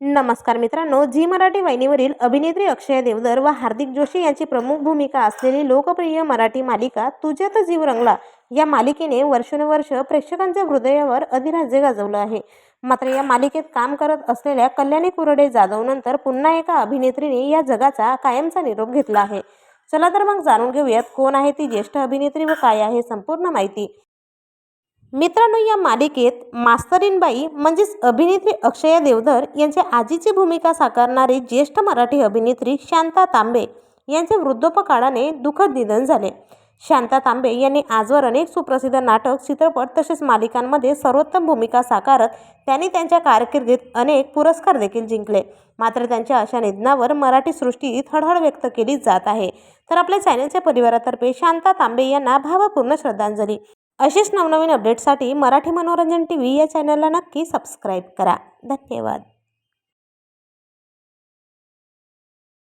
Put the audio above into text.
नमस्कार मित्रांनो झी मराठी वाहिनीवरील अभिनेत्री अक्षय देवधर व हार्दिक जोशी यांची प्रमुख भूमिका असलेली लोकप्रिय मराठी मालिका तुझ्यात जीव रंगला या मालिकेने वर्षानुवर्ष प्रेक्षकांच्या हृदयावर अधिराज्य गाजवलं आहे. मात्र या मालिकेत काम करत असलेल्या कल्याणी कुरडे जाधवनंतर पुन्हा एका अभिनेत्रीने या जगाचा कायमचा निरोप घेतला आहे. चला तर मग जाणून घेऊयात कोण आहे ती ज्येष्ठ अभिनेत्री व काय आहे संपूर्ण माहिती. मित्रांनो या मालिकेत मास्तरीनबाई म्हणजेच अभिनेत्री अक्षया देवधर यांच्या आजीची भूमिका साकारणारी ज्येष्ठ मराठी अभिनेत्री शांता तांबे यांचे वृद्धोपकाळाने दुःखद निधन झाले. शांता तांबे यांनी आजवर अनेक सुप्रसिद्ध नाटक चित्रपट तसेच मालिकांमध्ये सर्वोत्तम भूमिका साकारत त्यांनी त्यांच्या कारकिर्दीत अनेक पुरस्कार देखील जिंकले. मात्र त्यांच्या अशा निधनावर मराठी सृष्टीत हळहळ व्यक्त केली जात आहे. तर आपल्या चॅनलच्या परिवारातर्फे शांता तांबे यांना भावपूर्ण श्रद्धांजली. असेच नवनवीन अपडेट्ससाठी मराठी मनोरंजन टी व्ही या चॅनलला नक्की सबस्क्राईब करा. धन्यवाद.